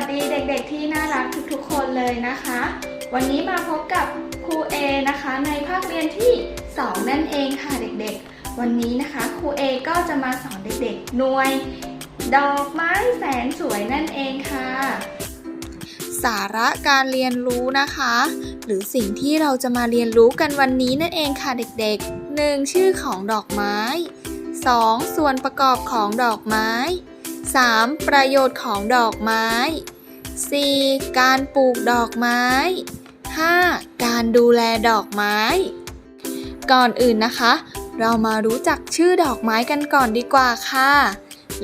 วัสดีเด็กๆที่น่ารักทุกๆคนเลยนะคะ วันนี้มาพบกับครูเอนะคะในภาคเรียนที่ 2 นั่นเองค่ะเด็กๆ วันนี้นะคะครูเอก็จะมาสอนเด็กๆ หน่วย ดอกไม้แสนสวยนั่นเองค่ะ สาระการเรียนรู้นะคะ หรือสิ่งที่เราจะมาเรียนรู้กันวันนี้นั่นเองค่ะเด็กๆ 1. ชื่อของดอกไม้ 2. ส่วนประกอบของดอกไม้ 3. ประโยชน์ของดอกไม้ 4. การปลูกดอกไม้ 5. การดูแลดอกไม้ ก่อนอื่นนะคะ เรามารู้จักชื่อดอกไม้กันก่อนดีกว่าค่ะ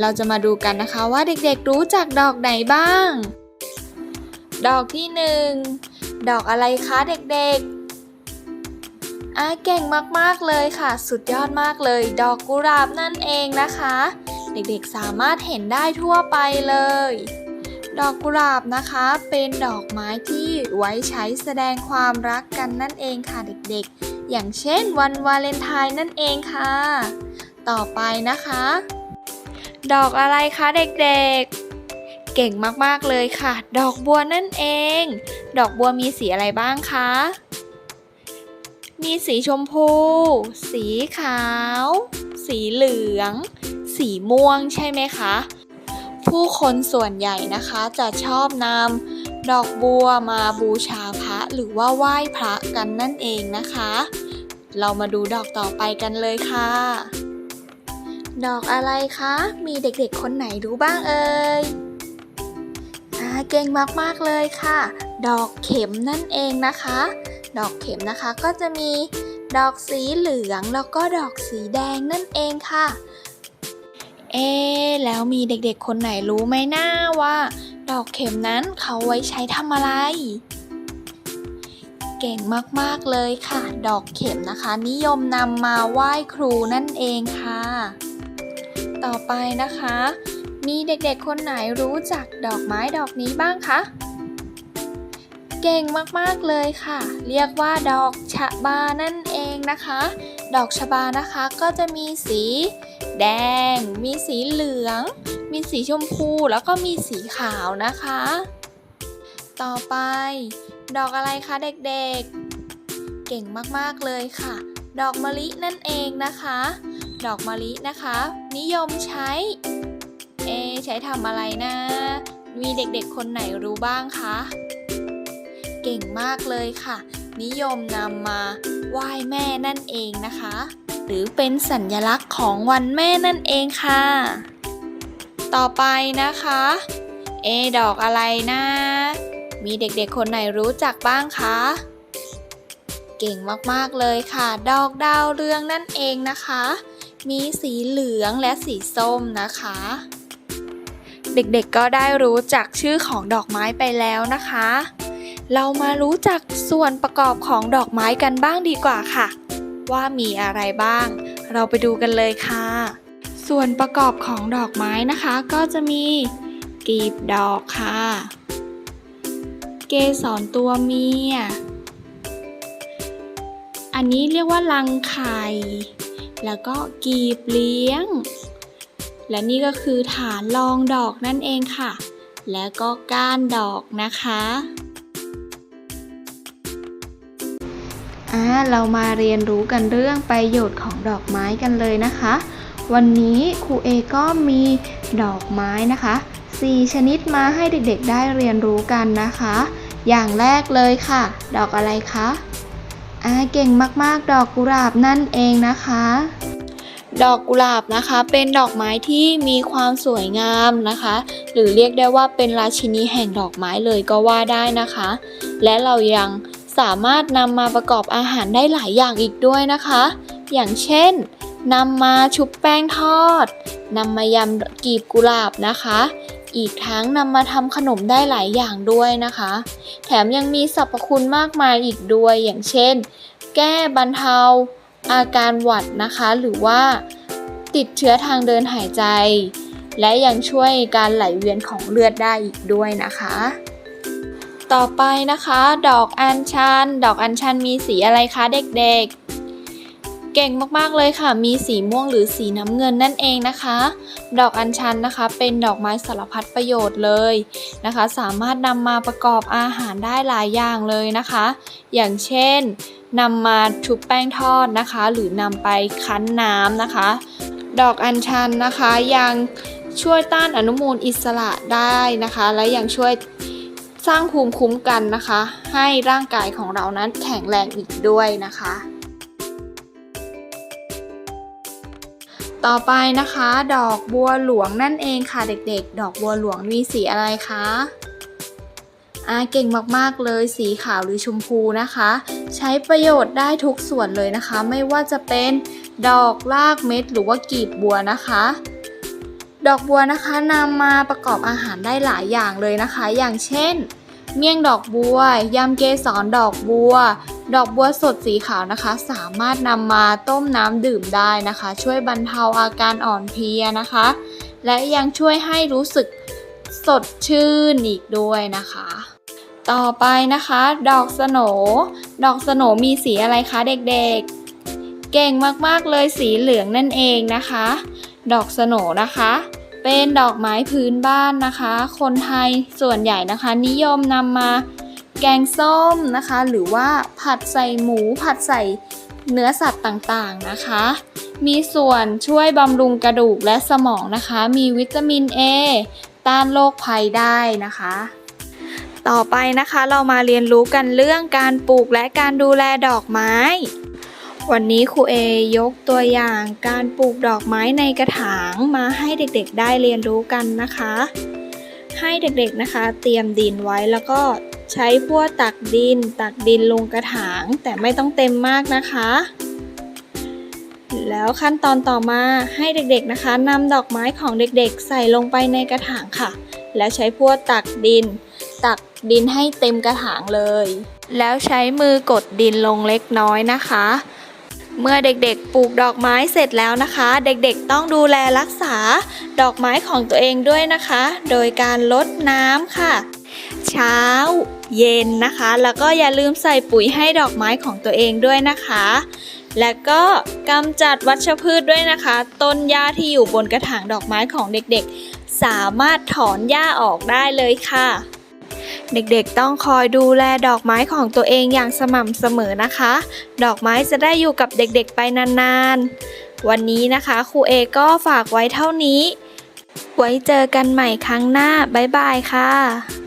เราจะมาดูกันนะคะว่าเด็กๆรู้จักดอกไหนบ้าง ดอกที่หนึ่งดอกอะไรคะเด็กๆอ่าเก่งมากๆเลยค่ะ สุดยอดมากเลย ดอกกุหลาบนั่นเองนะคะ เด็กๆสามารถเห็นได้ทั่วไปเลย ดอกกุหลาบนะคะ เป็นดอกไม้ที่ไว้ใช้แสดงความรักกันนั่นเองค่ะเด็กๆ อย่างเช่นวันวาเลนไทน์นั่นเองค่ะ ต่อไปนะคะ ดอกอะไรคะเด็กๆ เก่งมากๆเลยค่ะ ดอกบัวนั่นเอง ดอกบัวมีสีอะไรบ้างคะ มีสีชมพู สีขาว สีเหลือง สีม่วงใช่ไหมคะ ผู้คนส่วนใหญ่นะคะจะชอบนำดอกบัวมาบูชาพระหรือว่าไหว้พระกันนั่นเองนะคะ เรามาดูดอกต่อไปกันเลยค่ะ ดอกอะไรคะ มีเด็กๆคนไหนรู้บ้างเอ่ยอ่าเก่งมากๆเลยค่ะ ดอกเข็มนั่นเองนะคะ ดอกเข็มนะคะก็จะมีดอกสีเหลืองแล้วก็ดอกสีแดงนั่นเองค่ะ เอ๊แล้วมีเด็กๆคนไหนรู้ไหมนะว่า ดอกเข็มนั้นเขาไว้ใช้ทำอะไร เก่งมากๆเลยค่ะ ดอกเข็มนะคะ นิยมนำมาไหว้ครูนั่นเองค่ะ ต่อไปนะคะ มีเด็กๆคนไหนรู้จักดอกไม้ดอกนี้บ้างคะเก่งมากๆเลยค่ะ เรียกว่าดอกชะบานั่นเองนะคะ ดอกชะบานะคะก็จะมีสี แดง มีสีเหลือง มีสีชมพูแล้วก็มีสีขาวนะคะ ต่อไป ดอกอะไรคะเด็กๆ เก่งมากๆเลยค่ะ ดอกมะลินั่นเองนะคะ ดอกมะลินะคะ นิยมใช้ เอ ใช้ทำอะไรนะ มีเด็กๆคนไหนรู้บ้างคะ เก่งมากเลยค่ะ นิยมนำมาไหว้แม่นั่นเองนะคะ หรือเป็นสัญลักษณ์ของวันแม่นั่นเองค่ะ ต่อไปนะคะ เอ ดอกอะไรนะ มีเด็กๆคนไหนรู้จักบ้างคะ เก่งมากๆเลยค่ะ ดอกดาวเรืองนั่นเองนะคะ มีสีเหลืองและสีส้มนะคะเด็กๆ ก็ได้รู้จักชื่อของดอกไม้ไปแล้วนะคะ เรามารู้จักส่วนประกอบของดอกไม้กันบ้างดีกว่าค่ะ ว่ามีอะไรบ้าง เราไปดูกันเลยค่ะ ส่วนประกอบของดอกไม้นะคะก็จะมีกลีบดอกค่ะ เกสรตัวเมีย อันนี้เรียกว่ารังไข่ แล้วก็กีบเลี้ยง และนี่ก็คือฐานรองดอกนั่นเองค่ะ แล้วก็ก้านดอกนะคะ อ่าเรามาเรียนรู้กันเรื่องประโยชน์ของดอกไม้กันเลยนะคะ วันนี้ครูเอก็มีดอกไม้นะคะ4ชนิดมาให้เด็กๆได้เรียนรู้กันนะคะ อย่างแรกเลยค่ะ ดอกอะไรคะอ่าเก่งมากๆ ดอกกุหลาบนั่นเองนะคะ ดอกกุหลาบนะคะเป็นดอกไม้ที่มีความสวยงามนะคะ หรือเรียกได้ว่าเป็นราชินีแห่งดอกไม้เลยก็ว่าได้นะคะ และเรายัง สามารถนำมาประกอบอาหารได้หลายอย่างอีกด้วยนะคะ อย่างเช่นนำมาชุบแป้งทอดนำมายำกีบกุหลาบนะคะ อีกทั้งนำมาทำขนมได้หลายอย่างด้วยนะคะ แถมยังมีสรรพคุณมากมายอีกด้วยอย่างเช่น แก้บรรเทา อาการหวัดนะคะ หรือว่าติดเชื้อทางเดินหายใจ และยังช่วยการไหลเวียนของเลือดได้อีกด้วยนะคะ ต่อไปนะคะ ดอกอัญชัน ดอกอัญชันมีสีอะไรคะเด็กๆ เก่งมากๆเลยค่ะ มีสีม่วงหรือสีน้ำเงินนั่นเองนะคะ ดอกอัญชันนะคะ เป็นดอกไม้สารพัดประโยชน์เลยนะคะ สามารถนำมาประกอบอาหารได้หลายอย่างเลยนะคะ อย่างเช่นนำมาชุบแป้งทอดนะคะ หรือนำไปคั้นน้ำนะคะ ดอกอัญชันนะคะยังช่วยต้านอนุมูลอิสระได้นะคะ และยังช่วย สร้างภูมิคุ้มกันนะคะ ให้ร่างกายของเรานั้นแข็งแรงอีกด้วยนะคะ ต่อไปนะคะ ดอกบัวหลวงนั่นเองค่ะเด็กๆ ดอกบัวหลวงมีสีอะไรคะอ่าเก่งมากๆเลย สีขาวหรือชมพูนะคะ ใช้ประโยชน์ได้ทุกส่วนเลยนะคะ ไม่ว่าจะเป็นดอกรากเม็ดหรือว่ากีบบัวนะคะ ดอกบัวนะคะนำมาประกอบอาหารได้หลายอย่างเลยนะคะ อย่างเช่น เมี่ยงดอกบัวยำเกสรดอกบัว ดอกบัวสดสีขาวนะคะ สามารถนำมาต้มน้ำดื่มได้นะคะ ช่วยบรรเทาอาการอ่อนเพลียนะคะ และยังช่วยให้รู้สึกสดชื่นอีกด้วยนะคะ ต่อไปนะคะ ดอกสโหนดอกสโหนมีสีอะไรคะเด็กๆ เก่งมากๆเลยสีเหลืองนั่นเองนะคะ ดอกสโหนนะคะ เป็นดอกไม้พื้นบ้านนะคะ คนไทยส่วนใหญ่นะคะ นิยมนำมาแกงส้มนะคะ หรือว่าผัดใส่หมูผัดใส่เนื้อสัตว์ต่างๆนะคะ มีส่วนช่วยบำรุงกระดูกและสมองนะคะ มีวิตามิน A ต้านโรคภัยได้นะคะ ต่อไปนะคะเรามาเรียนรู้กันเรื่องการปลูกและการดูแลดอกไม้ วันนี้ครูเอยกตัวอย่างการปลูกดอกไม้ในกระถางมาให้เด็กๆได้เรียนรู้กันนะคะ ให้เด็กๆนะคะ เตรียมดินไว้แล้วก็ใช้พวตักดิน ตักดินลงกระถางแต่ไม่ต้องเต็มมากนะคะ แล้วขั้นตอนต่อมาให้เด็กๆนะคะนำดอกไม้ของเด็กๆ ใส่ลงไปในกระถางค่ะ แล้วใช้พวตักดิน ตักดินให้เต็มกระถางเลย แล้วใช้มือกดดินลงเล็กน้อยนะคะ เมื่อเด็กๆ ปลูกดอกไม้เสร็จแล้วนะคะ เด็กๆต้องดูแลรักษาดอกไม้ของตัวเองด้วยนะคะ โดยการลดน้ำค่ะ เช้า เย็นนะคะ แล้วก็อย่าลืมใส่ปุ๋ยให้ดอกไม้ของตัวเองด้วยนะคะ และก็กำจัดวัชพืชด้วยนะคะ ต้นหญ้าที่อยู่บนกระถางดอกไม้ของเด็กๆ สามารถถอนหญ้าออกได้เลยค่ะ เด็กๆต้องคอยดูแลดอกไม้ของตัวเองอย่างสม่ำเสมอนะคะ ดอกไม้จะได้อยู่กับเด็กๆไปนานๆ วันนี้นะคะครูเอก็ฝากไว้เท่านี้ ไว้เจอกันใหม่ครั้งหน้า บ๊ายบายค่ะ